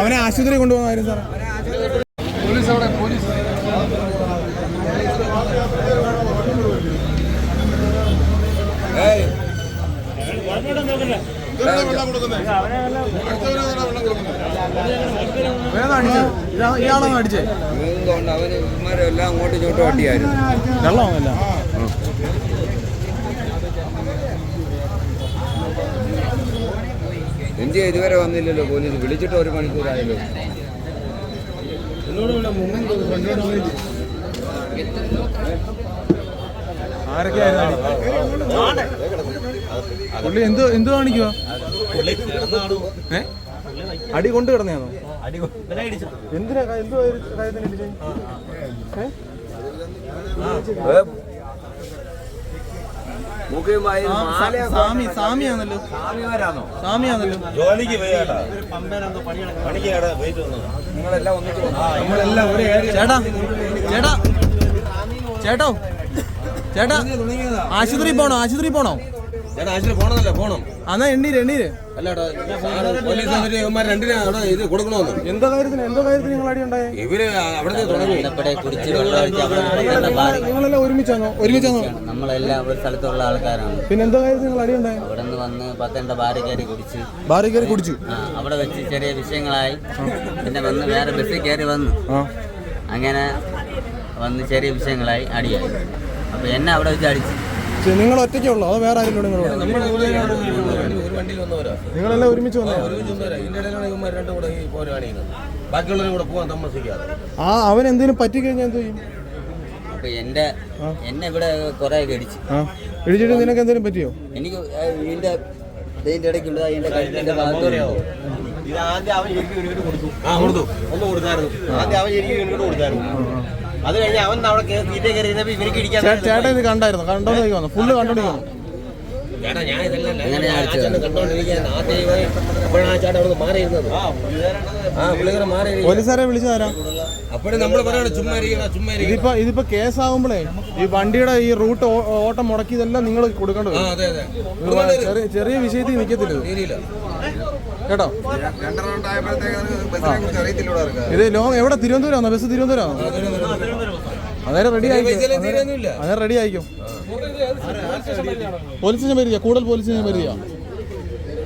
അവനെ ആശുപത്രി കൊണ്ടുപോകുന്ന സാറേ പോലീസ് അവിടെ പോലീസ് ഇയാളാണ് അടിച്ചേ അവന് ഇവന്മാരെല്ലാം അങ്ങോട്ടും ഇങ്ങോട്ടും അടിയായിരുന്നു വെള്ളമാണല്ല എന്തിയാ ഇതുവരെ വന്നില്ലല്ലോ പോലീസ് വിളിച്ചിട്ട് ഒരു മണിക്കൂറായല്ലോ? പുള്ളി എന്ത് എന്ത് കാണിക്കുക അടി കൊണ്ട് കിടന്നാണോ എന്തിനാ എന്തോ കാര്യത്തിന് ഒന്നിച്ച് വന്നോ? നമ്മളെല്ലാം ഒരു ചേട്ടാ ചേട്ടാ. ചേട്ടോ. ചേട്ടാ. ആശുപത്രി പോണോ? ആശുപത്രി പോണോ? ചേട്ടാ ആശുപത്രി പോണമെന്നല്ല പോണം. അന്നാ എണ്ണീര് എണ്ണീര്. എന്തോ കാര്യത്തിന് എന്തോ കാര്യത്തിന് നിങ്ങൾ അടി ഇവർ അവിടെ തുടങ്ങി നിങ്ങളെല്ലാം ഒരുമിച്ചാണോ? ഒരുമിച്ചാണോ? നമ്മളെല്ലാം ഒരു സ്ഥലത്തുള്ള ആൾക്കാരാണ്. പിന്നെ എന്തോ കാര്യത്തിന് നിങ്ങൾ അടി നിന്ന് വന്ന് പത്തണ്ട ബാറി കയറി കുടിച്ച്. ബാറി കയറി കുടിച്ചു? അവിടെ വെച്ച് ചെറിയ വിഷയങ്ങളായി. പിന്നെ വന്ന് വേറെ ബസ്സിൽ കയറി വന്നു. അങ്ങനെ വന്ന് ചെറിയ വിഷയങ്ങളായി അടിയായി. അപ്പൊ എന്നെ അവിടെ വെച്ച് അടിച്ചു. നിങ്ങൾ ഒറ്റയ്ക്കേ ഉള്ളോ? അതോ വേറെ ആരെങ്കിലും നിങ്ങൾ ഒരു വണ്ടിയിൽ വന്നവരാ നിങ്ങളെല്ലാം ഒരുമിച്ച് വന്നോ? ആ അവൻ എന്തെങ്കിലും പറ്റിക്കഴിഞ്ഞാൽ എന്ത് ചെയ്യും? അപ്പോൾ എന്റെ എന്നെ ഇവിടെ കുറേ കടിച്ചു ആ. ഇടിച്ചിട്ട് നിനക്ക് എന്തെങ്കിലും പറ്റിയോ? എനിക്ക് ഇതിന്റെ ഇടയ്ക്കുള്ള അതിന്റെ കഴുത്തിന്റെ ഭാഗത്ത് ഇത് ആദ്യം അവൻ ശരിക്കും ഇവനോട് കൊടുത്തു. ആ കൊടുത്തു. ഒന്ന് കൊടുത്തായിരുന്നു. ആദ്യം അവൻ ശരിക്കും ഇവനോട് കൊടുത്തായിരുന്നു. അത് കഴിഞ്ഞ് അവൻ അവിടെ കേ- തീറ്റ കയറി ഇരുന്നപ്പോ ഇവനിക്ക് ഇടിക്കാൻ ചേട്ടൻ ഇത് കണ്ടായിരുന്നു. കണ്ടോണ്ട് വന്നു ഫുള്ള് കണ്ടോണ്ട് വന്നു ചേട്ടാ ഞാൻ ഇതെല്ലാം അങ്ങനെ ഞാൻ അടിച്ചത്. കണ്ടോണ്ടിരിക്കാൻ ആദ്യം ഇവൻ അപ്പോഴാണ് ആ ചേട്ടൻ അവിടെ മാറിയിരുന്നത്. ആ പുള്ളിക്കാരൻ മാറി പോലീസുകാരെ വിളിച്ചു തരാം അപ്പോഴും നമ്മൾ പറയണം ചുമ്മാ ചുമ്മാ ഇതിപ്പോ ഇതിപ്പോ കേസാവുമ്പോഴേ ഈ വണ്ടിയുടെ ഈ റൂട്ട് ഓട്ടം മുടക്കിയതെല്ലാം നിങ്ങൾ കൊടുക്കേണ്ടത് അതെ അതെ. ചെറിയ ചെറിയ വിഷയത്തിൽ നിൽക്കത്തില്ല. ശരിയില്ല കേട്ടോ? ഇത് ലോങ് എവിടെ? തിരുവനന്തപുരം ബസ് തിരുവനന്തപുരം അന്നേരം റെഡി ആയിരിക്കും അന്നേരം റെഡി ആയിരിക്കും പോലീസ് സ്റ്റേഷൻ വരിക കൂടുതൽ പോലീസ് സ്റ്റേഷൻ വരിക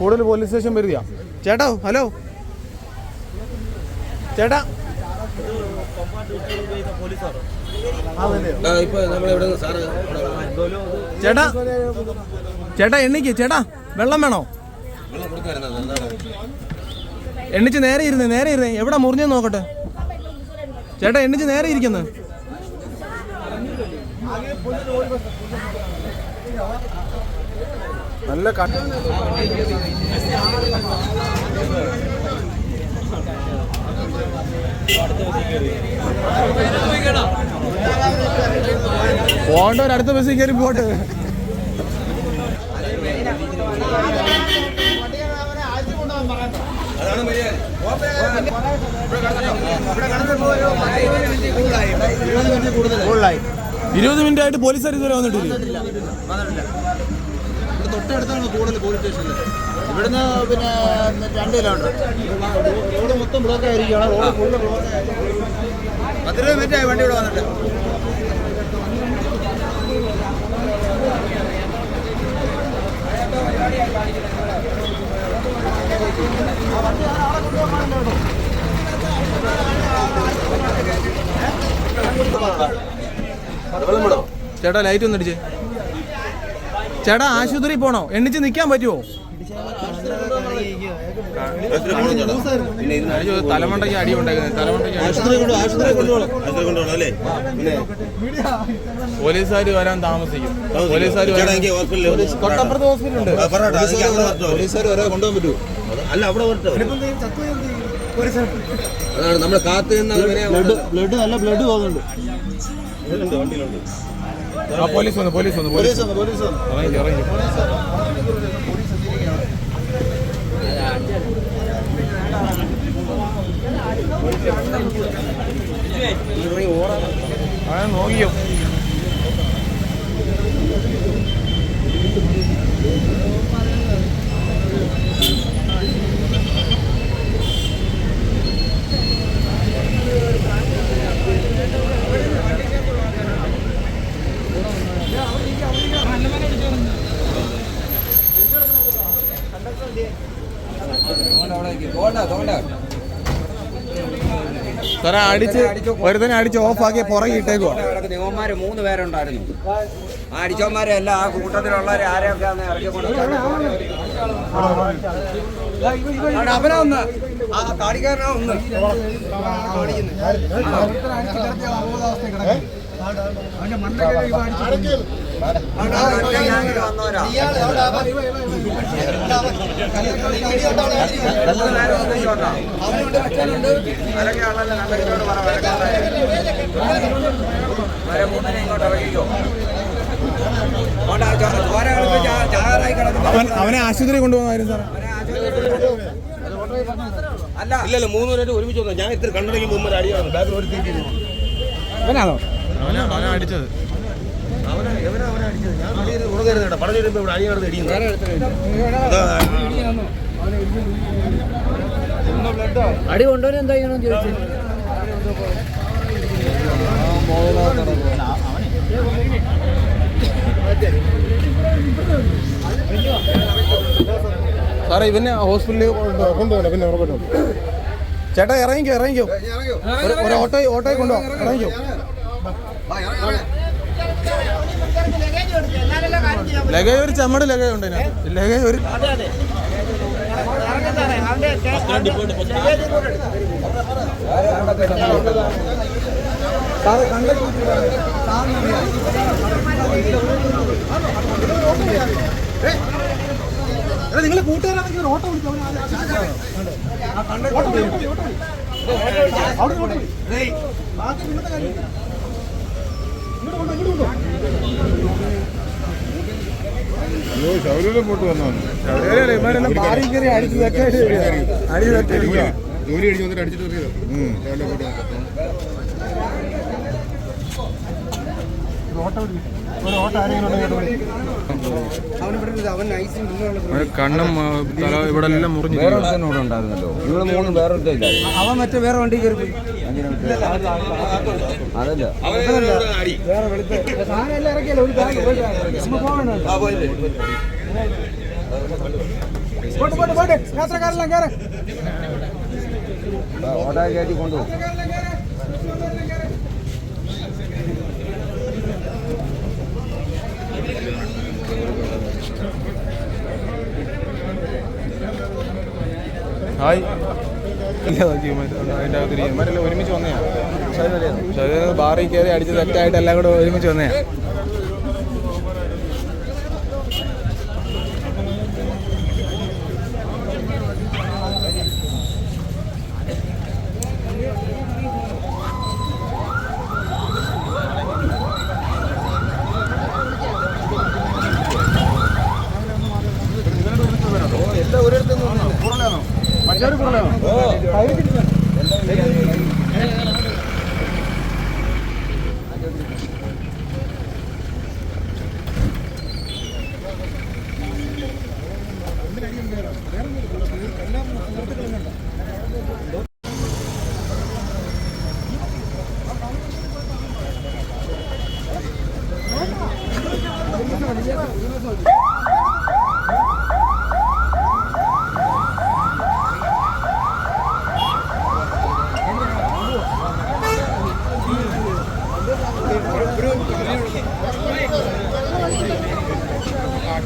കൂടുതൽ പോലീസ് സ്റ്റേഷൻ വരിക ചേട്ടാ ഹലോ? ചേട്ടാ? ചേട്ടാ? ചേട്ടാ എണ്ണിക്ക്. ചേട്ടാ വെള്ളം വേണോ? എണ്ണിച്ച് നേരെ ഇരുന്ന് നേരെ ഇരുന്ന്. എവിടെ മുറിഞ്ഞെന്ന് നോക്കട്ടെ. ചേട്ടാ എണ്ണിച്ച് നേരെ ഇരിക്കുന്നു. നല്ല കട്ട പോകേണ്ടവർ അടുത്ത ബസ്സിൽ കയറി പോട്ടെ ഇരുപത് മിനിറ്റ് ആയിട്ട് പോലീസുകാർ ഇതുവരെ വന്നിട്ടില്ല? തൊട്ടടുത്താണ് കൂടുതൽ പോലീസ് സ്റ്റേഷനിൽ ഇവിടുന്ന് പിന്നെ രണ്ട് കിലോമീറ്റർ റോഡ് മൊത്തം ബ്ലോക്ക് ആയിരിക്കുകയാണ്. റോഡ് ഫുള്ള് ബ്ലോക്ക് പത്തിരുപത് മിനിറ്റ് ആയി വണ്ടി ഇവിടെ വന്നിട്ട്. ചേട്ടാ ലൈറ്റ് ഒന്ന് അടിച്ചേ ചേട്ടാ ആശുപത്രി പോണോ? എണ്ണിച്ച് നിൽക്കാൻ പറ്റുമോ അടിച്ചു, തലമണ്ടയ്ക്ക് അടി ഉണ്ടാക്കുന്നത് തലമണ്ടയ്ക്ക് അടി. ആശുപത്രി കൊണ്ട് ആശുപത്രി കൊണ്ടുപോകണം ആശുപത്രി അടി അല്ലേ പിന്നെ പോലീസുകാർ വരാൻ താമസിക്കും. പോലീസുകാർ തൊട്ടപ്പുറത്ത് ഹോസ്പിറ്റലുണ്ട്. പോലീസുകാർ വരെ കൊണ്ടുപോകാൻ പറ്റുമോ അല്ല അവിടെ അതാണ് നമ്മൾ കാത്തു നിന്ന് ബ്ലഡ് നല്ല ബ്ലഡ് പോകുന്നുണ്ട് പോലീസ് വന്നു പോലീസ് വന്നു. പോലീസ് വന്നു പോലീസ് വന്നു. ഇറങ്ങി ഇറങ്ങി. അങ്ങനെ നോക്കിയോ തോണ്ട തോണ്ട സാറേ അടിച്ച് ഒരുത്തനെ അടിച്ച് ഓഫാക്കി പുറകെ ഇട്ടേക്കുവാ നിയമന്മാര് മൂന്ന് പേരുണ്ടായിരുന്നു ആ അടിച്ചവന്മാരെ എല്ലാം ആ കൂട്ടത്തിലുള്ളവരെ ഇറക്കിക്കൊണ്ട് അവനാ ഒന്ന് ആ താടിക്കാരനാ ഒന്ന് അവനെ ആശുപത്രി കൊണ്ടുപോകുന്നായിരുന്നു സാറേ അല്ല ഇല്ല മൂന്ന് പേരായിട്ട് ഒരുമിച്ച് വന്നു ഞാൻ ഇത്ര കണ്ണടക്കി മുമ്പ് അടിയാണ് ബാക്കിൽ ഒരു അവനാ അവനാ അടിച്ചത്. അടി കൊണ്ടുവരാൻ എന്താ ചെയ്യണം ചോദിച്ചു. സാറേ ഇവനെ ഹോസ്പിറ്റലിൽ കൊണ്ടുപോകണം പിന്നെ ഉറപ്പിട്ടു ചേട്ടാ ഇറങ്ങിക്കോ ഇറങ്ങിക്കോ. ഒരു- ഒരു ഓട്ടോ ഓട്ടോയിൽ കൊണ്ടുപോകാം ഇറങ്ങിക്കോ. ലഗേജ് ഒരു ചമ്മട് ലഗേജ് ഉണ്ട്. ലഗേജ് ഒരു നിങ്ങൾ കൂട്ടുകാരാണെങ്കിൽ ഒരു ഓട്ടോ ഇവരെല്ലാം ബാറി കയറി ഇങ്ങോട്ട് ജോലി വന്നിട്ട് അടിച്ചിട്ട് പോയിട്ട് വന്നപ്പോ. കണ്ണും തല ഇവിടെ എല്ലാം മുറിഞ്ഞു ഉണ്ടായിരുന്നല്ലോ. ഇവിടെ മൂന്ന് വേറെ അവൻ മറ്റേ വേറെ വണ്ടി കയറി പോയി അതല്ല. യാത്രക്കാരെല്ലാം കയറി ഓടാ കയറ്റി കൊണ്ടുപോകും ഹായ്. അതിന്റെ അകത്ത് ഇവന്മാരെല്ലാം ഒരുമിച്ച് വന്നയാ പക്ഷേ ബാറിൽ കയറി അടിച്ച് തെറ്റായിട്ട് എല്ലാം കൂടെ ഒരുമിച്ച് വന്നയാ